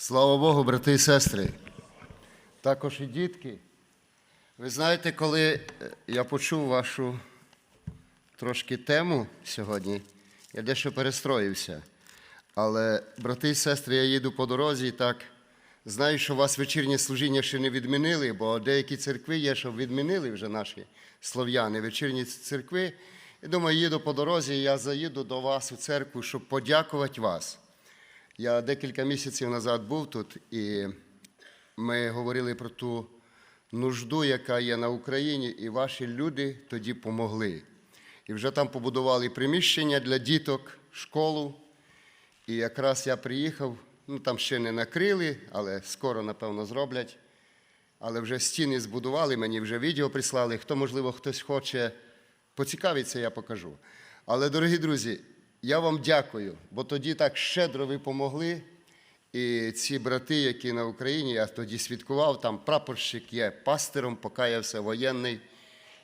Слава Богу, брати і сестри. Також і дітки. Ви знаєте, коли е, я почув вашу трошки тему сьогодні, я дещо перестроївся. Але, брати і сестри, я їду по дорозі так. Знаю, що у вас вечірнє служіння ще не відмінили, бо деякі церкви є, що відмінили вже наші слов'яни, вечірні церкви. І думаю, їду по дорозі, я заїду до вас у церкву, щоб подякувати вас. Я декілька місяців назад був тут, і ми говорили про ту нужду, яка є на Україні, і ваші люди тоді помогли. І вже там побудували приміщення для діток, школу. І якраз я приїхав, ну там ще не накрили, але скоро, напевно, зроблять. Але вже стіни збудували, мені вже відео прислали. Хто, можливо, хтось хоче поцікавитися, я покажу. Але, дорогі друзі, я вам дякую, бо тоді так щедро ви помогли. І ці брати, які на Україні, я тоді свідкував, там прапорщик є пастиром, покаявся воєнний,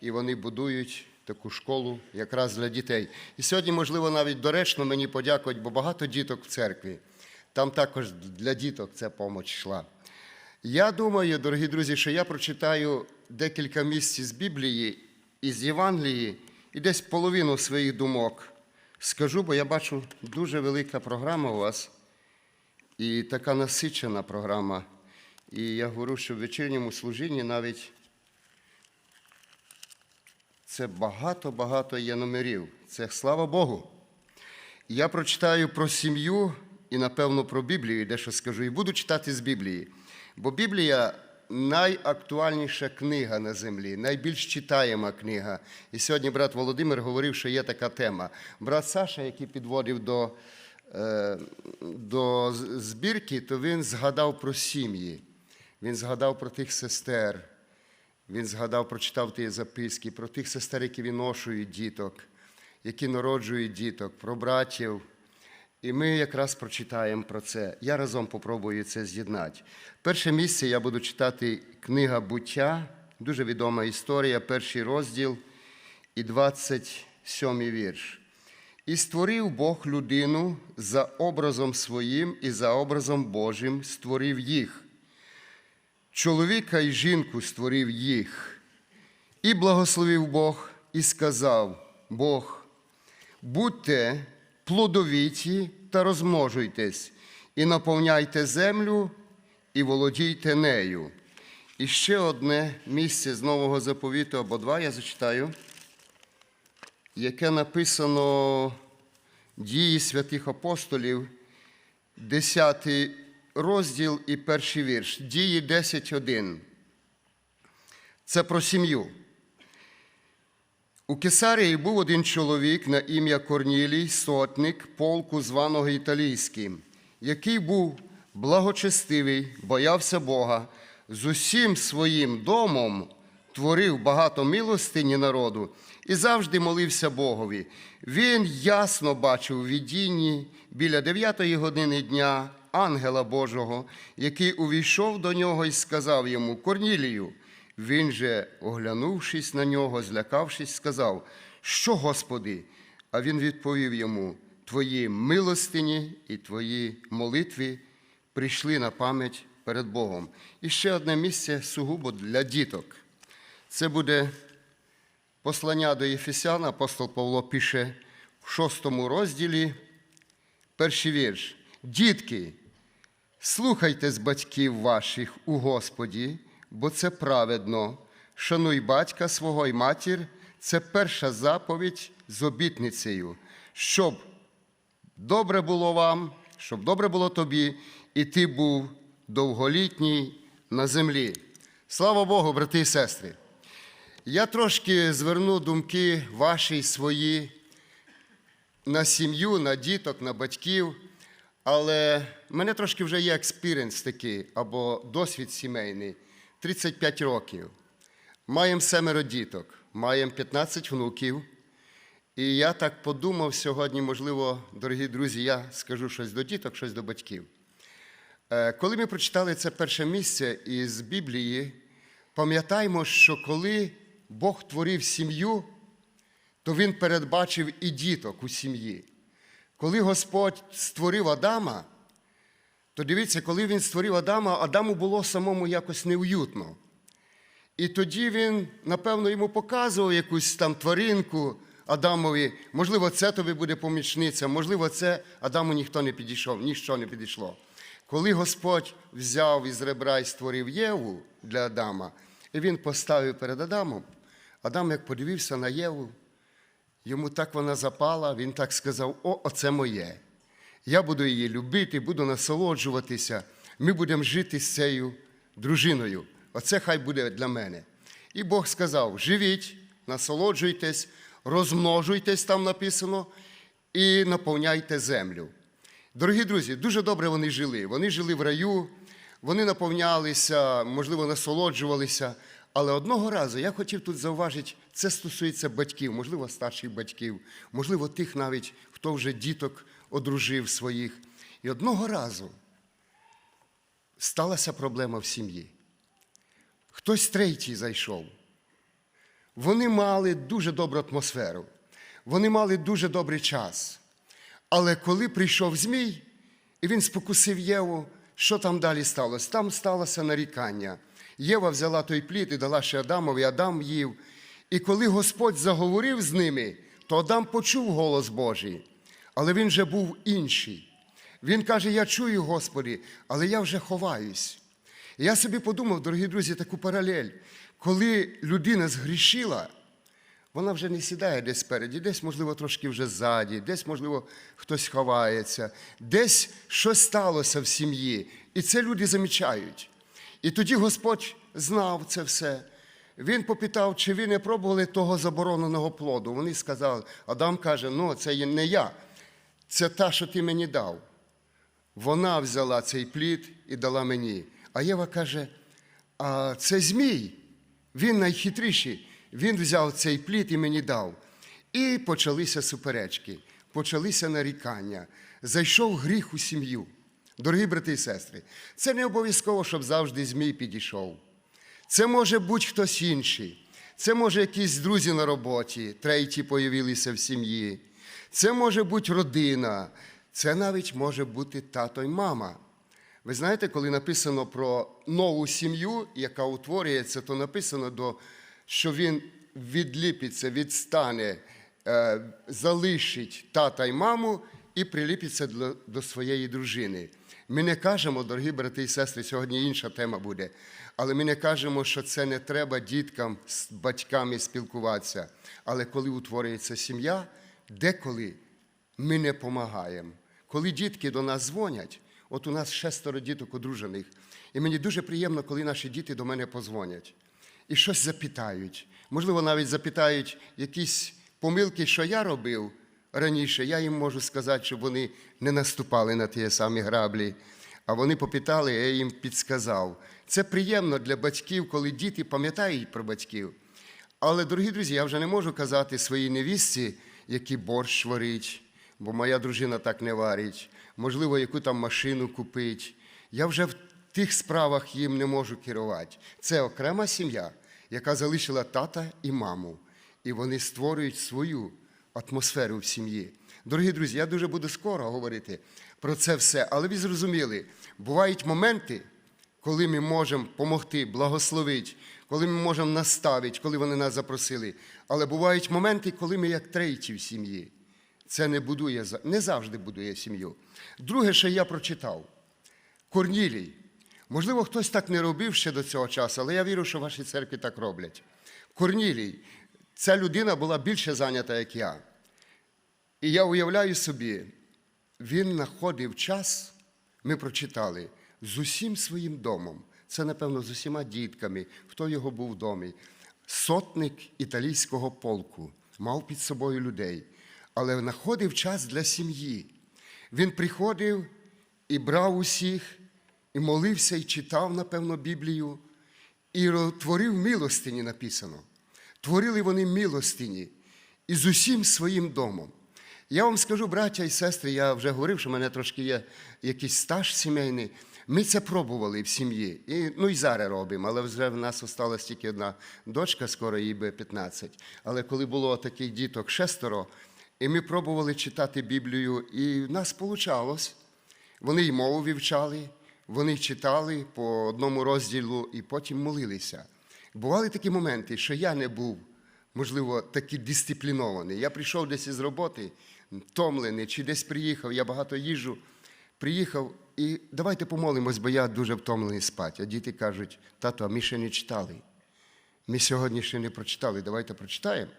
і вони будують таку школу якраз для дітей. І сьогодні, можливо, навіть доречно мені подякувати, бо багато діток в церкві. Там також для діток ця допомога йшла. Я думаю, дорогі друзі, що я прочитаю декілька місць з Біблії і з Євангелії, і десь половину своїх думок скажу, бо я бачу дуже велика програма у вас і така насичена програма. І я говорю, що в вечірньому служінні навіть це багато-багато є номерів. Це слава Богу. Я прочитаю про сім'ю і, напевно, про Біблію, дещо скажу, і буду читати з Біблії. Бо Біблія найактуальніша книга на землі, найбільш читаєма книга. І сьогодні брат Володимир говорив, що є така тема. Брат Саша, який підводив до, е, до збірки, то він згадав про сім'ї. Він згадав про тих сестер. Він згадав, прочитав ті записки про тих сестер, які виношують діток, які народжують діток, про братів. І ми якраз прочитаємо про це. Я разом попробую це з'єднати. Перше місце я буду читати книга буття, дуже відома історія, перший розділ і 27 вірш. І створив Бог людину за образом своїм і за образом Божим створив їх. Чоловіка і жінку створив їх. І благословив Бог, і сказав Бог, будьте плодовіті та розмножуйтесь, і наповняйте землю, і володійте нею. І ще одне місце з Нового заповіту, або два я зачитаю, яке написано дії святих апостолів, 10 розділ і перший вірш. Дії 10.1. Це про сім'ю. У Кесарії був один чоловік на ім'я Корнілій, сотник полку, званого італійським, який був благочестивий, боявся Бога, з усім своїм домом творив багато милостині народу і завжди молився Богові. Він ясно бачив у видінні біля дев'ятої години дня ангела Божого, який увійшов до нього і сказав йому Корнілію. Він же, оглянувшись на нього, злякавшись, сказав, що, Господи? А він відповів йому: Твої милостині і твої молитви прийшли на пам'ять перед Богом. І ще одне місце сугубо для діток. Це буде послання до Єфесян, апостол Павло пише в шостому розділі, перший вірш. Дітки, Слухайте з батьків ваших у Господі, бо це праведно. Шануй батька свого і матір, це перша заповідь з обітницею, щоб добре було вам, щоб добре було тобі, і ти був довголітній на землі. Слава Богу, брати і сестри. Я трошки зверну думки ваші свої на сім'ю, на діток, на батьків. Але в мене трошки вже є експіріенс такий або досвід сімейний 35 років. Маємо семеро діток, маємо 15 внуків. І я так подумав сьогодні, можливо, дорогі друзі, я скажу щось до діток, щось до батьків. Е, Коли ми прочитали це перше місце із Біблії, пам'ятаємо, що коли Бог творив сім'ю, то Він передбачив і діток у сім'ї. Коли Господь створив Адама, то дивіться, коли він створив Адама, Адаму було самому якось неуютно. І тоді він, напевно, йому показував якусь там тваринку Адамові. Можливо, це тобі буде помічниця, можливо, це Адаму ніхто не підійшов, ніщо не підійшло. Коли Господь взяв із ребра і створив Єву для Адама, і він поставив перед Адамом, Адам, як подивився на Єву, йому так вона запала, він так сказав: О, оце моє. Я буду її любити, буду насолоджуватися. Ми будемо жити з цією дружиною. Оце хай буде для мене. І Бог сказав: живіть, насолоджуйтесь, розмножуйтесь, там написано, і наповняйте землю. Дорогі друзі, дуже добре вони жили. Вони жили в раю, вони наповнялися, можливо, насолоджувалися. Але одного разу я хотів тут зауважити, це стосується батьків, можливо, старших батьків, можливо, тих навіть, хто вже діток одружив своїх. І одного разу сталася проблема в сім'ї. Хтось третій зайшов. Вони мали дуже добру атмосферу, вони мали дуже добрий час. Але коли прийшов Змій, і він спокусив Єву, що там далі сталося? Там сталося нарікання. Єва взяла той плід і дала ще Адамові, Адам їв. І коли Господь заговорив з ними, то Адам почув голос Божий, але він вже був інший. Він каже: Я чую, Господи, але я вже ховаюсь. І я собі подумав, дорогі друзі, таку паралель. Коли людина згрішила, вона вже не сідає десь спереді, десь, можливо, трошки вже ззаді, десь, можливо, хтось ховається, десь щось сталося в сім'ї. І це люди замічають. І тоді Господь знав це все. Він попитав, чи ви не пробували того забороненого плоду. Вони сказали, Адам каже, ну це не я, це та, що ти мені дав. Вона взяла цей плід і дала мені. А Єва каже: а це Змій, він найхитріший. Він взяв цей плід і мені дав. І почалися суперечки, почалися нарікання. Зайшов гріх у сім'ю. Дорогі брати і сестри, це не обов'язково, щоб завжди Змій підійшов. Це може бути хтось інший. Це може якісь друзі на роботі, треті появилися в сім'ї. Це може бути родина, це навіть може бути тато й мама. Ви знаєте, коли написано про нову сім'ю, яка утворюється, то написано, що він відліпиться, відстане, е, залишить тата й маму і приліпиться до своєї дружини. Ми не кажемо, дорогі брати і сестри, сьогодні інша тема буде, але ми не кажемо, що це не треба діткам з батьками спілкуватися. Але коли утворюється сім'я, деколи ми не допомагаємо. Коли дітки до нас дзвонять, от у нас шестеро діток одружених, і мені дуже приємно, коли наші діти до мене позвонять і щось запитають. Можливо, навіть запитають якісь помилки, що я робив раніше. Я їм можу сказати, щоб вони не наступали на ті самі граблі. А вони попитали, я їм підсказав. Це приємно для батьків, коли діти пам'ятають про батьків. Але, дорогі друзі, я вже не можу казати своїй невістці, який борщ варить, бо моя дружина так не варить, можливо, яку там машину купить. Я вже в тих справах їм не можу керувати. Це окрема сім'я, яка залишила тата і маму, і вони створюють свою атмосферу в сім'ї. Дорогі друзі, я дуже буду скоро говорити про це все, але ви зрозуміли, бувають моменти, коли ми можемо допомогти, благословити, коли ми можемо наставити, коли вони нас запросили. Але бувають моменти, коли ми як треті в сім'ї. Це не будує, не завжди будує сім'ю. Друге, що я прочитав, Корнілій. Можливо, хтось так не робив ще до цього часу, але я вірю, що ваші церкви так роблять. Корнілій, ця людина була більше зайнята, як я. І я уявляю собі, він знаходив час, ми прочитали, з усім своїм домом. Це, напевно, з усіма дітками, хто його був в домі. Сотник італійського полку, мав під собою людей, але знаходив час для сім'ї. Він приходив і брав усіх, і молився, і читав, напевно, Біблію, і творив милостині написано. Творили вони милостині і з усім своїм домом. Я вам скажу, браття і сестри, я вже говорив, що в мене трошки є якийсь стаж сімейний. Ми це пробували в сім'ї. І, ну і зараз робимо, але вже в нас осталась тільки одна дочка, скоро їй би 15. Але коли було таких діток шестеро, і ми пробували читати Біблію, і в нас вийшло. Вони й мову вивчали, вони читали по одному розділу і потім молилися. Бували такі моменти, що я не був, можливо, такий дисциплінований. Я прийшов десь із роботи, втомлений, чи десь приїхав, я багато їжу. Приїхав і давайте помолимось, бо я дуже втомлений спати. А діти кажуть, тато, а ми ще не читали. Ми сьогодні ще не прочитали, давайте прочитаємо,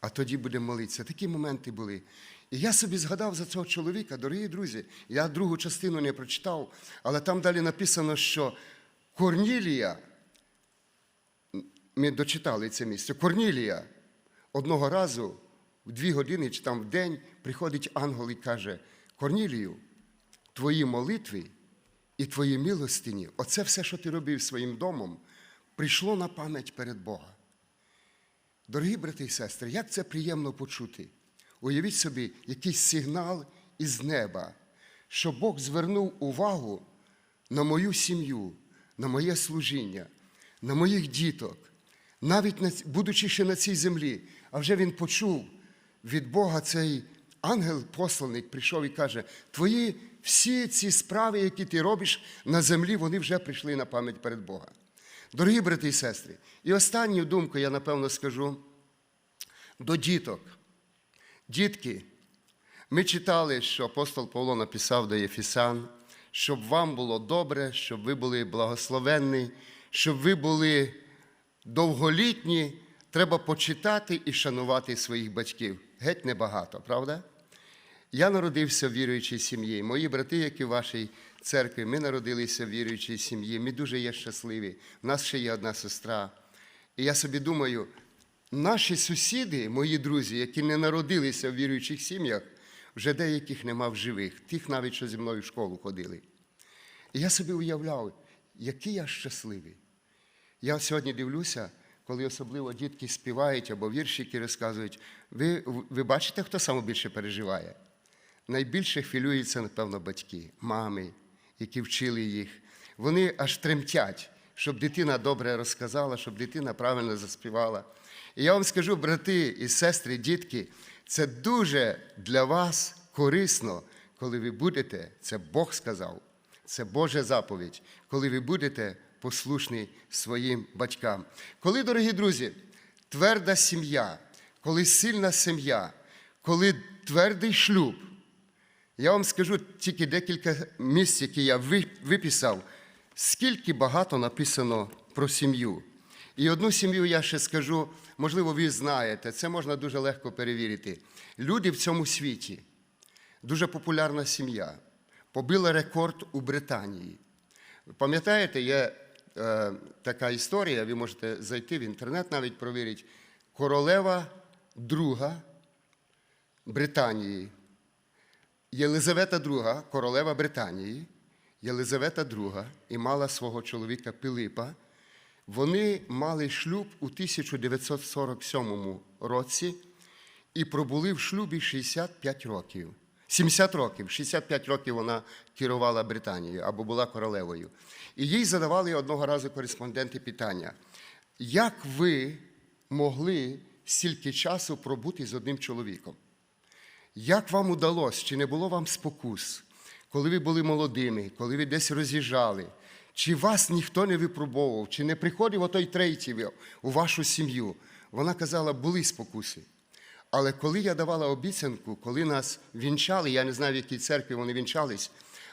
а тоді будемо молитися. Такі моменти були. І я собі згадав за цього чоловіка, дорогі друзі, я другу частину не прочитав, але там далі написано, що Корнілія, ми дочитали це місце, Корнілія одного разу в дві години чи там в день приходить ангел і каже: Корнілію, твої молитви і твої милостині, оце все, що ти робив своїм домом, прийшло на пам'ять перед Бога. Дорогі брати і сестри, як це приємно почути. Уявіть собі, якийсь сигнал із неба, що Бог звернув увагу на мою сім'ю, на моє служіння, на моїх діток, навіть на будучи ще на цій землі, а вже він почув від Бога цей ангел-посланник прийшов і каже: Твої всі ці справи, які ти робиш на землі, вони вже прийшли на пам'ять перед Бога. Дорогі брати і сестри, і останню думку я напевно скажу до діток. Дітки, ми читали, що апостол Павло написав до Єфісан, щоб вам було добре, щоб ви були благословенні, щоб ви були довголітні, треба почитати і шанувати своїх батьків. Геть небагато, правда? Я народився в віруючій сім'ї. Мої брати, як і в вашій церкві, ми народилися в віруючій сім'ї. Ми дуже є щасливі. У нас ще є одна сестра. І я собі думаю, наші сусіди, мої друзі, які не народилися в віруючих сім'ях, вже деяких нема в живих, тих навіть, що зі мною в школу ходили. І я собі уявляв, який я щасливий. Я сьогодні дивлюся, коли особливо дітки співають або віршики розказують, ви, ви бачите, хто саме більше переживає? Найбільше хвилюються, напевно, батьки, мами, які вчили їх. Вони аж тремтять, щоб дитина добре розказала, щоб дитина правильно заспівала. І я вам скажу, брати і сестри, дітки, це дуже для вас корисно, коли ви будете, це Бог сказав, це Божа заповідь, коли ви будете послушні своїм батькам. Коли, дорогі друзі, тверда сім'я, коли сильна сім'я, коли твердий шлюб, я вам скажу тільки декілька місць, які я виписав, скільки багато написано про сім'ю. І одну сім'ю я ще скажу, можливо, ви знаєте, це можна дуже легко перевірити. Люди в цьому світі, дуже популярна сім'я, побила рекорд у Британії. Пам'ятаєте, є е, така історія, ви можете зайти в інтернет, навіть провірити. Королева друга Британії Єлизавета II, королева Британії, Єлизавета II і мала свого чоловіка Пилипа. Вони мали шлюб у 1947 році і пробули в шлюбі 65 років. 70 років, 65 років вона керувала Британією або була королевою. І їй задавали одного разу кореспонденти питання: як ви могли стільки часу пробути з одним чоловіком? Як вам удалося, чи не було вам спокус, коли ви були молодими, коли ви десь роз'їжджали, чи вас ніхто не випробовував, чи не приходив отой третій у вашу сім'ю? Вона казала, були спокуси. Але коли я давала обіцянку, коли нас вінчали, я не знаю, в якій церкві вони вінчались,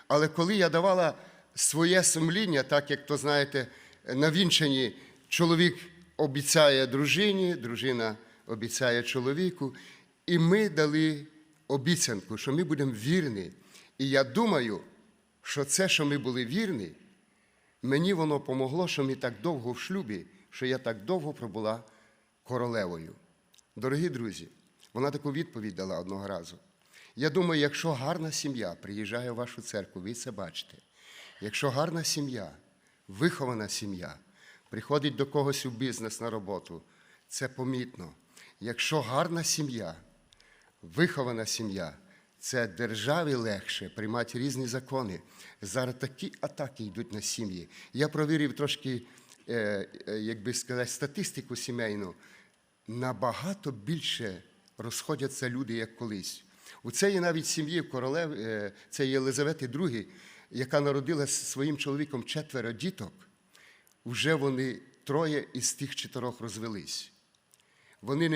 але коли я давала своє сумління, так як то знаєте, на вінчанні чоловік обіцяє дружині, дружина обіцяє чоловіку, і ми дали обіцянку, що ми будемо вірні. І я думаю, що це, що ми були вірні, мені воно помогло, що ми так довго в шлюбі, що я так довго пробула королевою. Дорогі друзі, вона таку відповідь дала одного разу. Я думаю, якщо гарна сім'я приїжджає в вашу церкву, ви це бачите. Якщо гарна сім'я, вихована сім'я, приходить до когось у бізнес на роботу, це помітно. Якщо гарна сім'я, вихована сім'я, це державі легше приймати різні закони. Зараз такі атаки йдуть на сім'ї. Я провірив трошки, е, е, як би сказати, статистику сімейну. Набагато більше розходяться люди, як колись. У цієї навіть сім'ї королев, це Єлизавети II, яка народила своїм чоловіком четверо діток, вже вони троє із тих чотирьох розвелись. Вони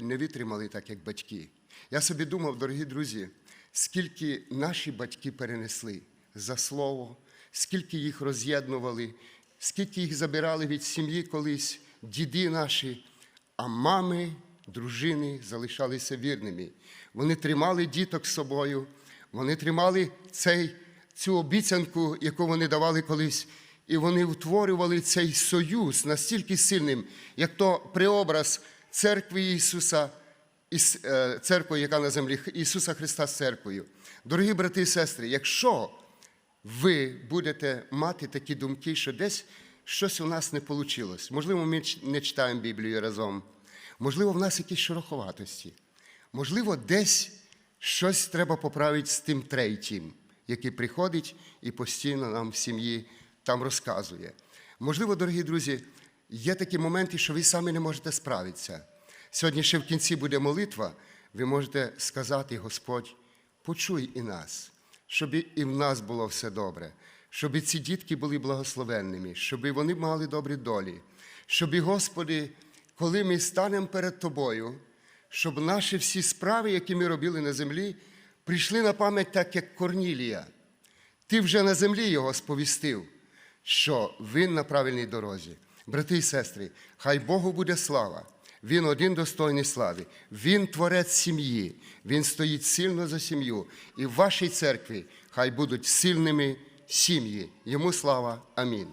не витримали так, як батьки. Я собі думав, дорогі друзі, скільки наші батьки перенесли за слово, скільки їх роз'єднували, скільки їх забирали від сім'ї колись, діди наші, а мами, дружини залишалися вірними. Вони тримали діток з собою, вони тримали цей, цю обіцянку, яку вони давали колись, і вони утворювали цей союз настільки сильним, як то преобраз церкви Ісуса із е, церквою, яка на землі, Ісуса Христа з церквою. Дорогі брати і сестри, якщо ви будете мати такі думки, що десь щось у нас не вийшло, можливо, ми не читаємо Біблію разом, можливо, в нас якісь шороховатості, можливо, десь щось треба поправити з тим третім, який приходить і постійно нам в сім'ї там розказує. Можливо, дорогі друзі, є такі моменти, що ви самі не можете справитися. Сьогодні ще в кінці буде молитва, ви можете сказати, Господь, почуй і нас, щоб і в нас було все добре, щоб і ці дітки були благословенними, щоб і вони мали добрі долі, щоб, і, Господи, коли ми станемо перед Тобою, щоб наші всі справи, які ми робили на землі, прийшли на пам'ять так, як Корнілія. Ти вже на землі його сповістив, що він на правильній дорозі. Брати і сестри, хай Богу буде слава. Він один достойний слави. Він творець сім'ї. Він стоїть сильно за сім'ю. І в вашій церкві хай будуть сильними сім'ї. Йому слава. Амінь.